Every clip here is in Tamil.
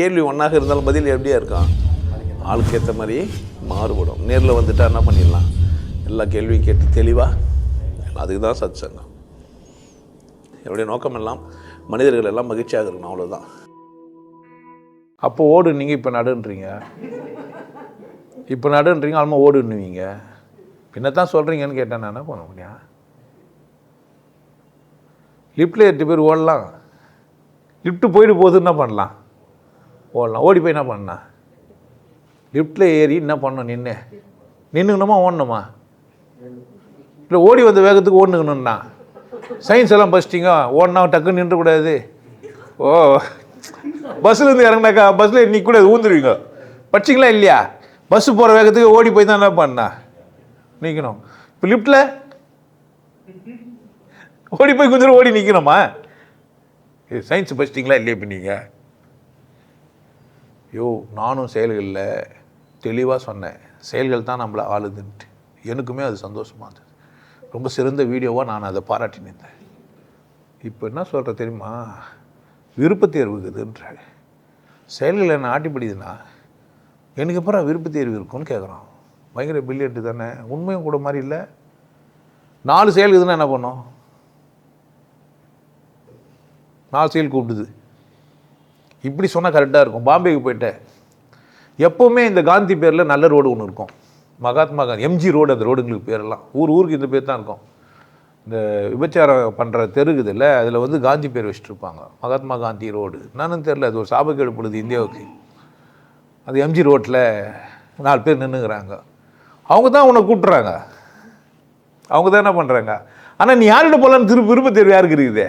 கேள்வி ஒன்றாக இருந்தாலும் பதில் எப்படியா இருக்கான் ஆளுக்கு ஏற்ற மாதிரி மாறுபடும். நேரில் வந்துட்டா என்ன பண்ணிடலாம்? எல்லா கேள்வியும் கேட்டு தெளிவாக அதுக்கு தான் சத் சங்கம் என்னுடைய நோக்கம் எல்லாம் மனிதர்கள் எல்லாம் மகிழ்ச்சியாக இருக்கணும் அவ்வளோதான் அப்போ ஓடு நீங்கள் இப்போ நடுன்றீங்க. இப்போ நடுன்றீங்க ஆல்மா ஓடுன்னுவீங்க. என்னத்தான் சொல்கிறீங்கன்னு கேட்டேன் நான் என்ன பண்ண முடியும் லிஃப்ட்டில் எட்டு பேர் ஓடலாம். லிஃப்ட்டு போயிட்டு போகுது என்ன பண்ணலாம். ஓடலாம். ஓடி போய் என்ன பண்ணா? லிஃப்ட்டில் ஏறி என்ன பண்ணணும்? நின்று நின்றுக்கணுமா ஓடணுமா? இல்லை ஓடி வந்த வேகத்துக்கு ஓடணுக்கணும்னா சயின்ஸ் எல்லாம் படிச்சிட்டிங்க ஓடினா டக்குன்னு நின்றக்கூடாது ஓ. பஸ்ஸில் இறங்கினாக்கா பஸ்ஸில் நிற்கக்கூடாது ஊந்துருவீங்க. படிச்சிங்களா இல்லையா? பஸ்ஸு போகிற வேகத்துக்கு ஓடி போய் தான் என்ன பண்ணா? நிற்கணும் இப்போ லிஃப்ட்டில் ஓடி போய் கொஞ்சம் ஓடி நிற்கணுமா இது சயின்ஸ் படிச்சிட்டிங்களா இல்லையா இப்போ நீங்கள் யோ நானும் செயல்களில் தெளிவாக சொன்னேன். செயல்கள் தான் நம்மளை ஆளுதுன்ட்டு. எனக்குமே அது சந்தோஷமாக இருந்தது. ரொம்ப சிறந்த வீடியோவாக நான் அதை பாராட்டினிருந்தேன் இப்போ என்ன சொல்கிற தெரியுமா? விருப்பத் தேர்வு இருக்குதுன்ற. செயல்கள் என்ன ஆட்டிப்படிதுன்னா எனக்கு அப்புறம் விருப்பத் தேர்வு இருக்கும்னு கேட்குறான் பயங்கர பில்லியட்டு தானே. உண்மையும் கூட மாதிரி இல்லை. நாலு செயல் இருக்குதுன்னா என்ன பண்ணும்? நாலு செயல் கூப்பிடுது. இப்படி சொன்னால் கரெக்டாக இருக்கும். பாம்பேக்கு போயிட்டேன். எப்போவுமே இந்த காந்தி பேரில் நல்ல ரோடு ஒன்று இருக்கும். மகாத்மா காந்தி எம்ஜி ரோடு அந்த ரோடுங்களுக்கு பேரெல்லாம். ஊர் ஊருக்கு இந்த பேர் தான் இருக்கும். இந்த விபச்சாரம் பண்ணுற தெருக்குதில்ல அதில் வந்து காந்தி பேர் வச்சுட்ருப்பாங்க மகாத்மா காந்தி ரோடு. என்னன்னு தெரில அது ஒரு சாபக்கேடு பொழுது இந்தியாவுக்கு. அது எம்ஜி ரோட்டில் நாலு பேர் நின்றுங்கிறாங்க அவங்க தான் உன்னை கூப்பிட்றாங்க அவங்க தான் என்ன பண்ணுறாங்க ஆனால் நீ யார்கிட்ட போகலான்னு திரும்ப விருப்ப தேர்வு யாருக்கு இருக்குதே?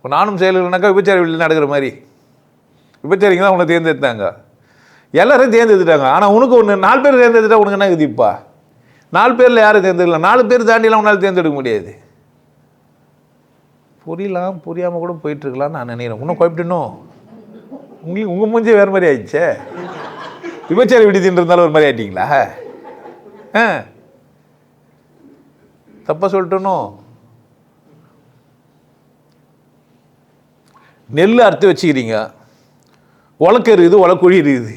இப்போ நானும் செயல்கள்னாக்கா விபச்சார வீட்டில் நடக்கிற மாதிரி. விபச்சாரிங்க தான் உன்னை தேர்ந்தெடுத்தாங்க. எல்லாரும் தேர்ந்தெடுத்துட்டாங்க. ஆனால் உனக்கு ஒன்று நாலு பேர் தேர்ந்தெடுத்தா உனக்கு என்ன இருக்குதுப்பா நாலு பேரில் யாரும் தேர்ந்தெடுக்கலாம் நாலு பேர் தாண்டிலாம் உன்னால் தேர்ந்தெடுக்க முடியாது. புரியலாம் புரியாமல் கூட போயிட்டுருக்கலாம்னு நான் நினைக்கிறேன். இன்னும் குழப்பிட்டணும் உங்களுக்கு உங்கள் மூஞ்சே வேறு மாதிரி ஆயிடுச்சே. விபச்சார விடுதின்னு ஒரு மாதிரி ஆயிட்டீங்களா? ஆ? தப்பாக சொல்லிட்டணும் நெல் அறுத்து வச்சுக்கிறீங்க. உலக்க இருக்குது உலக்குழி இருக்குது.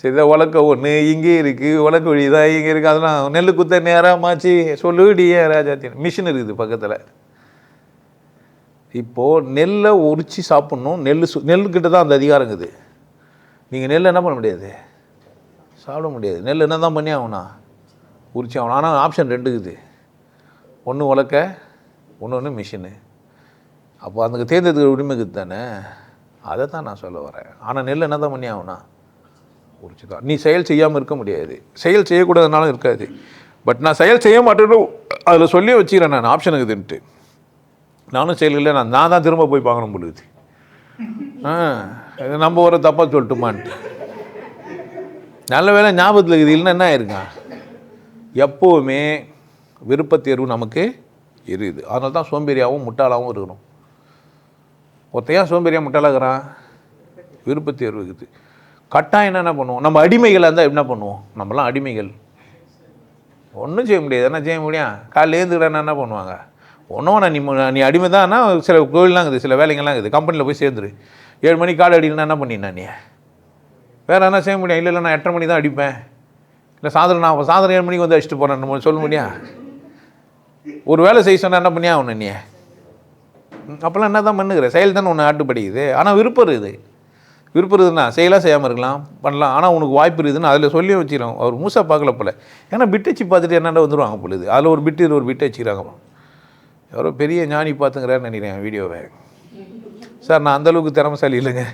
சரி உலக்க ஒன்று இங்கே இருக்குது உலக்குழி தான் இங்கே இருக்குது அதெல்லாம் நெல் குத்த நேரமாச்சு. சொல்லுடியே ராஜாத்தி மிஷின் இருக்குது பக்கத்தில். இப்போது நெல்லை உரித்து சாப்பிட்ணும். நெல் சு நெல்லுக்கிட்ட தான் அந்த அதிகாரம் இருக்குது. நீங்கள் நெல் என்ன பண்ண முடியாது? சாப்பிட முடியாது. நெல் என்ன தான் பண்ணி ஆகணும் உரிச்சு ஆகணும். ஆனால் ஆப்ஷன் ரெண்டு இருக்குது. ஒன்று உலக்க ஒன்று ஒன்று மிஷினு அப்போ அந்த தேர்ந்தெடுக்கிற உரிமைக்கு தானே? அதை தான் நான் சொல்ல வரேன். ஆனால் நெல் என்ன தான் பண்ணி ஆகுனா உரிச்சு தான் நீ செயல் செய்யாமல் இருக்க முடியாது. செயல் செய்யக்கூடாதுனாலும் இருக்காது. பட் நான் செயல் செய்ய மாட்டேன்னு அதில் சொல்லி வச்சுக்கிறேன் நான். ஆப்ஷன் இருக்குதுன்ட்டு நானும் செயல்களில் நான் நான் தான் திரும்ப போய் பார்க்கணும் பொழுது. ஆ இது நம்ம ஒரு தப்பாக சொல்லட்டுமான்ட்டு. நல்ல வேளை ஞாபகத்தில் இருக்குது. இல்லைன்னா என்ன ஆயிருக்கான் எப்போவுமே விருப்பத்தேர்வு நமக்கு இருக்குது. அதனால தான் சோம்பேறியாகவும் முட்டாளாகவும் இருக்கணும். ஒத்தையாக சோம்பேறியா முட்டாளாகிறான் விருப்ப தேர்வு இருக்குது கட்டாயம் என்ன பண்ணுவோம்? நம்ம அடிமைகளாக இருந்தால் என்ன பண்ணுவோம்? நம்மலாம் அடிமைகள். ஒன்றும் செய்ய முடியாது. என்ன செய்ய முடியும்? காலையில் ஏந்துக்கிறேன்னா என்ன பண்ணுவாங்க? ஒன்றும் நான் நீ நீ அடிமை தான்னா சில கோவில்லாம் இருக்குது. சில வேலைங்கள்லாம் இருக்குது. கம்பெனியில் போய் சேர்ந்துரு. ஏழு மணிக்கு கால் அடிக்கணும்னா என்ன பண்ணினா நீ? வேறு என்ன செய்ய முடியும்? இல்லை இல்லை நான் எட்டரை மணி தான் அடிப்பேன். இல்லை சாயந்தரம் நான் சாயந்தரம் ஏழு மணிக்கு வந்து அடிச்சுட்டு போகிறேன் நம்ம சொல்ல முடியா? ஒரு வேலை செய்ய சொன்னால் என்ன பண்ணியா ஒன்று நீ? அப்போல்லாம் என்ன தான் பண்ணுகிற? செயல் தானே ஒன்று ஆட்டுப்படிக்குது ஆனால் விருப்பம் இருக்குது. விருப்பம் இருக்குதுன்னா செயலாக செய்யாமல் இருக்கலாம் பண்ணலாம். ஆனால் உனக்கு வாய்ப்பு இருக்குதுன்னு அதில் சொல்லி வச்சுக்கிறோம் அவர் மூசா பார்க்கல போல. ஏன்னா பிட்டச்சு பார்த்துட்டு என்னென்ன வந்துடுவாங்க பொழுது அதில் ஒரு பிட்டு இது ஒரு பிட்டு வச்சுக்கிறாங்க யாரோ பெரிய ஞானி பார்த்துங்கிறான்னு நினைக்கிறேன் வீடியோவை சார் நான் அந்தளவுக்கு திறமைசாலி திறமசாலி இல்லைங்க.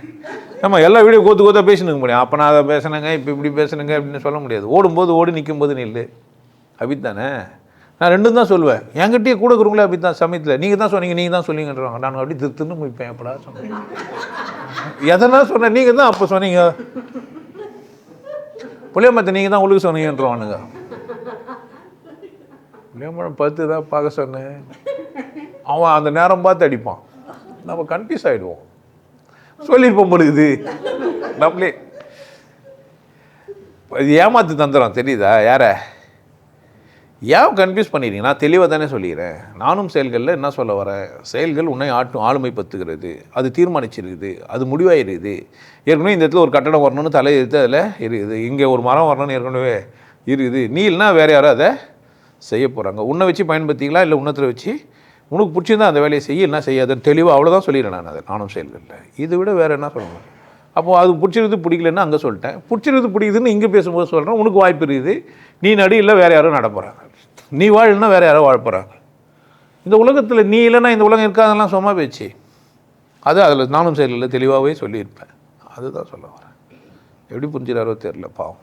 ஆமாம் எல்லா வீடியோ கோத்து கோத்தா பேசணுங்க முடியும் அப்போ நான் அதை பேசினேங்க இப்போ இப்படி பேசணுங்க அப்படின்னு சொல்ல முடியாது. ஓடும்போது ஓடி நிற்கும்போது நில்லு அபித் தானே? நான் ரெண்டும் தான் சொல்லுவேன் என்கிட்டயே கூட இருக்கிறவங்களே அப்படி தான் சமயத்தில். நீங்கள் தான் சொன்னீங்க நீங்கள் தான் சொல்லிங்கன்றவாங்க. நான் அப்படி திருத்துன்னு முடிப்பேன் எப்படா சொன்னேன் எதனா சொன்னேன். நீங்கள் தான் அப்போ சொன்னீங்க. புளியமரத்தை நீங்கள் தான் ஒழுக சொன்னீங்கன்றவானுங்க. புளியம்பழம் பத்து தான் பார்க்க சொன்னேன். அவன் அந்த நேரம் பார்த்து அடிப்பான். நம்ம கன்ஃபியூஸ் ஆகிடுவோம் சொல்லியிருப்போம் பொழுது. நம்மளே. ஏமாத்து தந்துடும் தெரியுதா? யாரை? ஏன் கன்ஃபியூஸ் பண்ணிடுறீங்க நான் தெளிவாக தானே சொல்லிடுறேன் நானும் செயல்களில் என்ன சொல்ல வரேன் செயல்கள் உன்னை ஆட்டும் ஆளுமை பத்துகிறது அது தீர்மானிச்சிருக்குது. அது முடிவாயிருக்குது ஏற்கனவே இந்த இடத்துல ஒரு கட்டடம் வரணும்னு தலை எடுத்து அதில் இருக்குது. இங்கே ஒரு மரம் வரணும்னு ஏற்கனவே இருக்குது. நீ இல்லைனா வேறு யாரும் அதை செய்ய போகிறாங்க உன்னை வச்சு பயன்படுத்திக்கலாம் இல்லை உன்னத்தில் வச்சு? உனக்கு பிடிச்சிருந்தா அந்த வேலையை செய்ய என்ன செய்யாதுன்னு தெளிவாக அவ்வளோதான் சொல்லிடுறேன் நான் அதை. நானும் செயல்களில். இதை விட வேறு என்ன சொல்லணும் அப்போது அது பிடிச்சிருது பிடிக்கலன்னு அங்கே சொல்லிட்டேன். பிடிச்சிருது பிடிக்குதுன்னு இங்கே பேசும்போது சொல்கிறேன் உனக்கு வாய்ப்பு இருக்குது. நீ நடு இல்லை வேறு யாரும் நட போகிறாங்க நீ வாழலைன்னா வேறு யாரோ வாழ போகிறாங்க இந்த உலகத்தில் நீ இல்லைன்னா இந்த உலகம் இருக்காதெல்லாம் சும்மா பேச்சு. அது அதில் நானும் செயலில் தெளிவாகவே சொல்லியிருப்பேன். அதுதான் சொல்ல வரேன். எப்படி புரிஞ்சுறாரோ தெரில பாவம்.